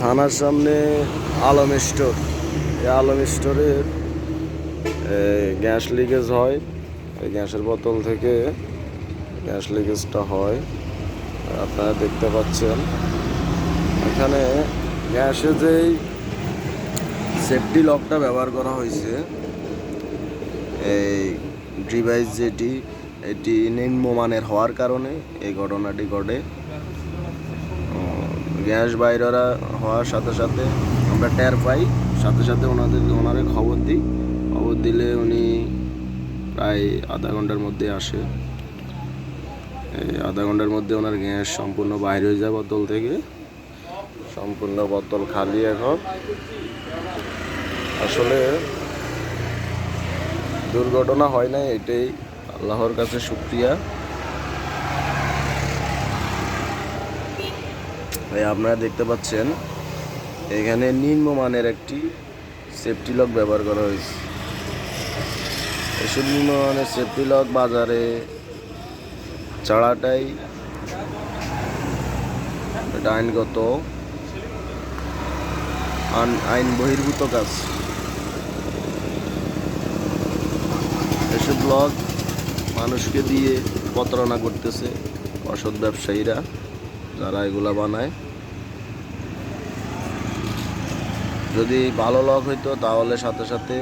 থানার সামনে আলম স্টোর। এই আলম স্টোরের গ্যাস লিকেজ হয়। এই গ্যাসের বোতল থেকে গ্যাস লিকেজটা হয়। আপনারা দেখতে পাচ্ছেন। এখানে গ্যাসে যেই সেফটি লকটা ব্যবহার করা হয়েছে, এই ডিভাইস যেটি, এটি নিম্নমানের হওয়ার কারণে এই ঘটনাটি ঘটে। গ্যাস বাইরেরা হওয়ার সাথে সাথে আমরা টের পাই। সাথে সাথে ওনাদের ওনারে খবর দিই। খবর দিলে উনি প্রায় আধা ঘণ্টার মধ্যে আসে। আধা ঘণ্টার মধ্যে ওনার গ্যাস সম্পূর্ণ বাইর হয়ে যায় বোতল থেকে। সম্পূর্ণ বোতল খালি এখন। আসলে দুর্ঘটনা হয় না এটাই আল্লাহর কাছে শুক্রিয়া। ভাই, আপনারা দেখতে পাচ্ছেন, এখানে নিম্নমানের একটি সেফটি লক ব্যবহার করা হয়েছে। এসব নিম্নমানের সেফটি লক বাজারে ছাড়াটাই এটা আইনগত, আইন বহির্ভূত কাজ। এসব ব্লগ মানুষকে দিয়ে প্রতারণা করতেছে অসৎ ব্যবসায়ীরা যারা এগুলা বানায়। যদি ভালো লক হইতো, তাহলে সাথে সাথে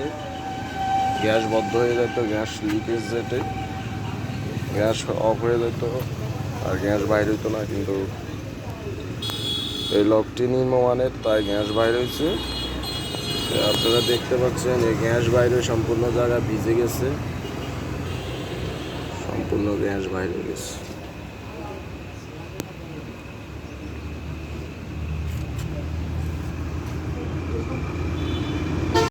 গ্যাস বন্ধ হয়ে যেত, গ্যাস লিকেজ যেতে, গ্যাস অফ হয়ে যেত, আর গ্যাস বাইর হইতো না, কিন্তু এই লকটি নিম্নমানের তাই গ্যাস বাইর হয়েছে আপনারা দেখতে পাচ্ছেন, এই গ্যাস বাইরে সম্পূর্ণ জায়গা ভিজে গেছে। সম্পূর্ণ গ্যাস বাইরে গেছে।